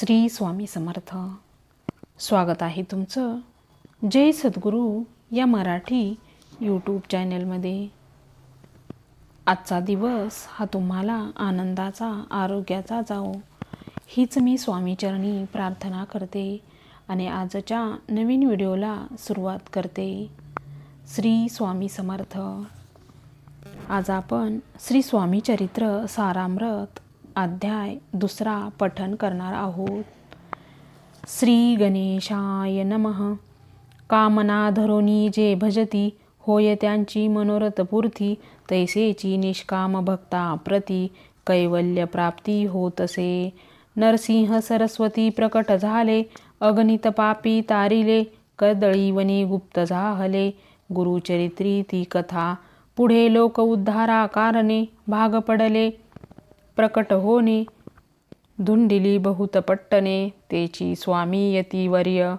श्री स्वामी समर्थ. स्वागत आहे तुमचं जय सद्गुरू या मराठी यूट्यूब चॅनलमध्ये आजचा दिवस हा तुम्हाला आनंदाचा आरोग्याचा जाओ हीच मी स्वामीचरणी प्रार्थना करते आणि आजच्या नवीन व्हिडिओला सुरुवात करते. श्री स्वामी समर्थ. आज आपण श्री स्वामी चरित्र सारामृत अध्याय दुसरा पठन करणार आहोत. श्री गणेशाय नमः. कामना धरोनी जे भजती होय त्यांची मनोरथ पूर्ती तैसेची निष्काम भक्ता प्रती कैवल्य प्राप्ती होतसे. नरसिंह सरस्वती प्रकट झाले अगणित पापी तारिले कदळीवनी गुप्त झाहले. गुरुचरित्री ती कथा पुढे लोक उद्धारा कारणे भाग पडले. प्रकट होणे धुंडिली बहुत पट्टने तेची स्वामी यतीवर्य।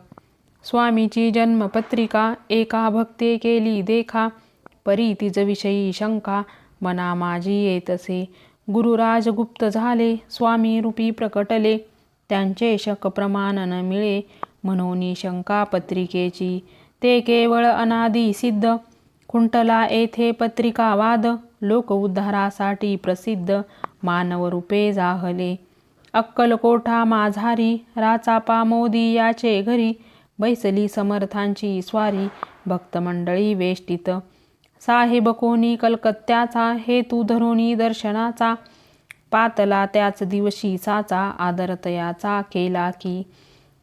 स्वामीची जन्मपत्रिका एका भक्ते केली देखा परी तिजविषयी शंका मना माझी येतसे। गुरुराज गुप्त झाले स्वामी रूपी प्रकटले त्यांचे शक प्रमाण न मिळे म्हणून शंका पत्रिकेची। ते केवळ अनादी सिद्ध खुंटला येथे पत्रिका वाद लोक उद्धारासाठी प्रसिद्ध मानव रूपे जाहले अक्कलकोठा माझारी राचापा मोदी याचे घरी. बैसली समर्थांची स्वारी भक्तमंडळी वेष्टित. साहेब कोणी कलकत्त्याचा हेतू धरोनी दर्शनाचा. पातला त्याच दिवशी साचा आदरतयाचा केला की.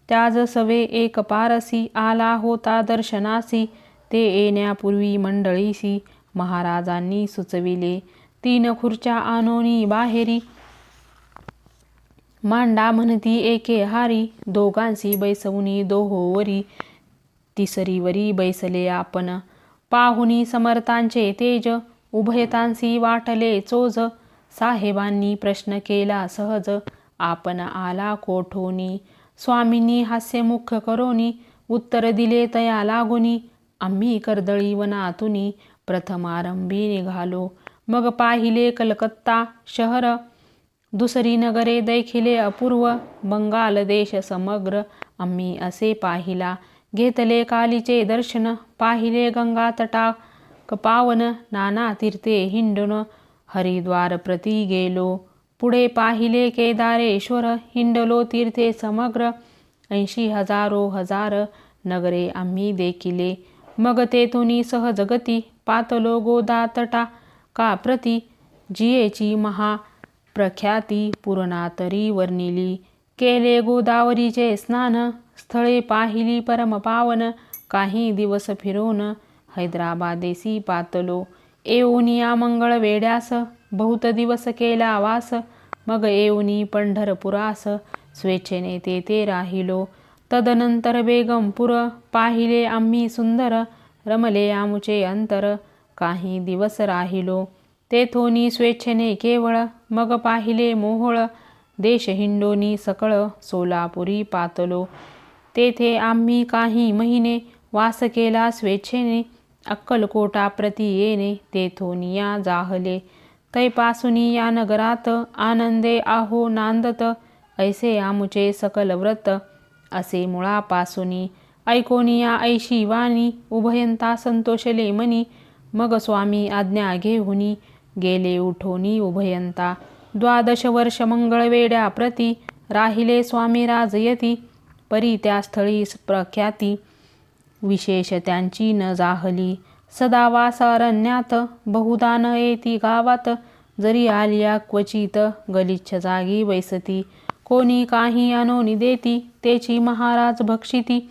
त्याज सवे एक पारसी आला होता दर्शनासी. ते येण्यापूर्वी मंडळीशी महाराजांनी सुचविले. तीन खुर्च्या आणोनी बाहेरी. मांडा म्हणती एके हारी दोघांसी बैसवनी दोहोवरी. तिसरीवरी बैसले आपण. पाहुनी समर्थांचे तेज उभयतांसी वाटले चोज. साहेबांनी प्रश्न केला सहज आपण आला कोठोनी? स्वामींनी हास्यमुख करोनी उत्तर दिले तया लागोनी. आम्ही कर्दळी वनातुनी प्रथमारंभी निघालो. मग पाहिले कलकत्ता शहर. दुसरी नगरे देखिले अपूर्व. बंगाल देश समग्र. आम्ही असे पाहिला. घेतले कालीचे दर्शन. पाहिले गंगा तटा. पावन नाना तीर्थे हिंडून. हरिद्वार प्रती गेलो. पुढे पाहिले केदारेश्वर. हिंडलो तीर्थे समग्र. ऐंशी हजारो हजार नगरे आम्ही देखिले. मग तेथुनी सहजगती पातलो गोदा तटा. का प्रति? जियेची महा प्रख्याती पुरणातरी वर्णिली. केले गोदावरीचे स्नान स्थळे पाहिली परमपावन काही दिवस फिरून हैदराबादेसी पातलो. येऊनिया मंगळ वेड्यास बहुत दिवस केला वास. मग येऊनी पंढरपुरास स्वेच्छेने तेथे राहिलो. तदनंतर बेगमपूर पाहिले आम्ही सुंदर. रमले आमुचे अंतर. काही दिवस राहिलो. तेथोनी स्वेच्छेने केवळ मग पाहिले मोहोळ. देश हिंडोनी सकळ सोलापुरी पातलो. तेथे आम्ही काही महिने वास केला स्वेच्छेने. अक्कलकोटा प्रती येणे तेथोनिया जाहले. तैपासुनी या नगरात आनंदे आहो नांदत. ऐसे आमुचे सकल व्रत. असे मुळापासुनी. ऐकोनिया ऐशी वाणी. उभयंता संतोषले मनी. मग स्वामी आज्ञा घेऊनी गेले उठोनी उभयंता. द्वादश वर्ष मंगळवेड्या प्रती राहिले स्वामी राजयती परी त्या स्थळी प्रख्याती. विशेष त्यांची न जाहली सदा वास अरण्यात बहुदा न येती गावात. जरी आलिया क्वचित गलिच्छ जागी वैसती कोणी काही अनोनी देती तेची महाराज भक्षिती.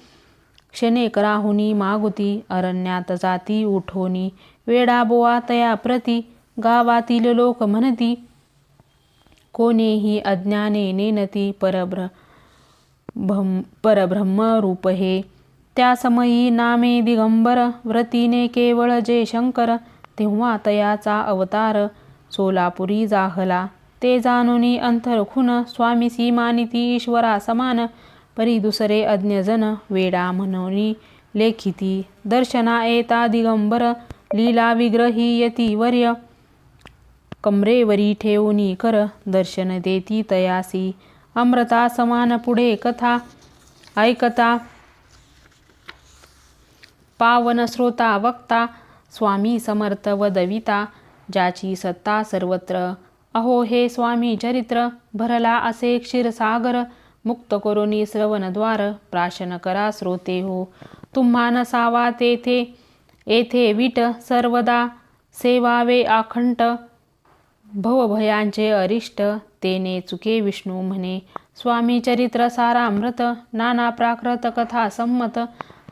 क्षणेक राहुनी मागुती अरण्यात जाती उठोनी वेडाबोवा तया प्रती गावातील लोक म्हणती कोणीही अज्ञाने नेनती परब्र परब्रह्म परब्रह्मरूप हे. त्या समयी नामे दिगंबर व्रतीने केवळ जे शंकर तेव्हा तयाचा अवतार सोलापुरी जाहला. ते जाणुनी अंतरखुन स्वामीसी मानिती ईश्वरा समान परी दुसरे अज्ञजन वेडा म्हणून लेखिती. दर्शना येता दिगंबर लीला विग्रही यती वर्य कमरेवरी ठेवूनी कर दर्शन देती तयासी। अमृता समान पुढे कथा ऐकता। पावन श्रोता वक्ता स्वामी समर्थ वदविता। ज्याची सत्ता सर्वत्र अहो हे स्वामी चरित्र भरला असे क्षीरसागर। मुक्त करुणी श्रवणद्वार प्राशन करा श्रोते हो तुम्हा नसावा तेथे येथे विट सर्वदा सेवावे आखंट भवभयांचे अरिष्ट तेने चुके विष्णू म्हणे. स्वामी चरित्र सारामृत नाना प्राकृत कथा संमत.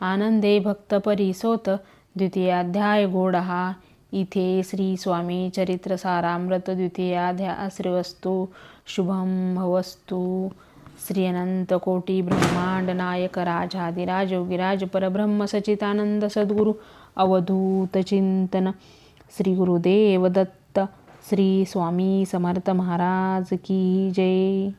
आनंदे भक्त परिसोत द्वितीयाध्याय गोड हा इथे श्री स्वामी चरित्र सारामृत द्वितीयाध्याय श्रीवस्तू शुभम भवस्तु. श्री अनंत कोटी ब्रह्मांड नायक राजाधिराज योगिराज परब्रह्म सचितानंद सद्गुरु अवधूत चिंतन श्री गुरुदेव दत्त श्री स्वामी समर्थ महाराज की जय।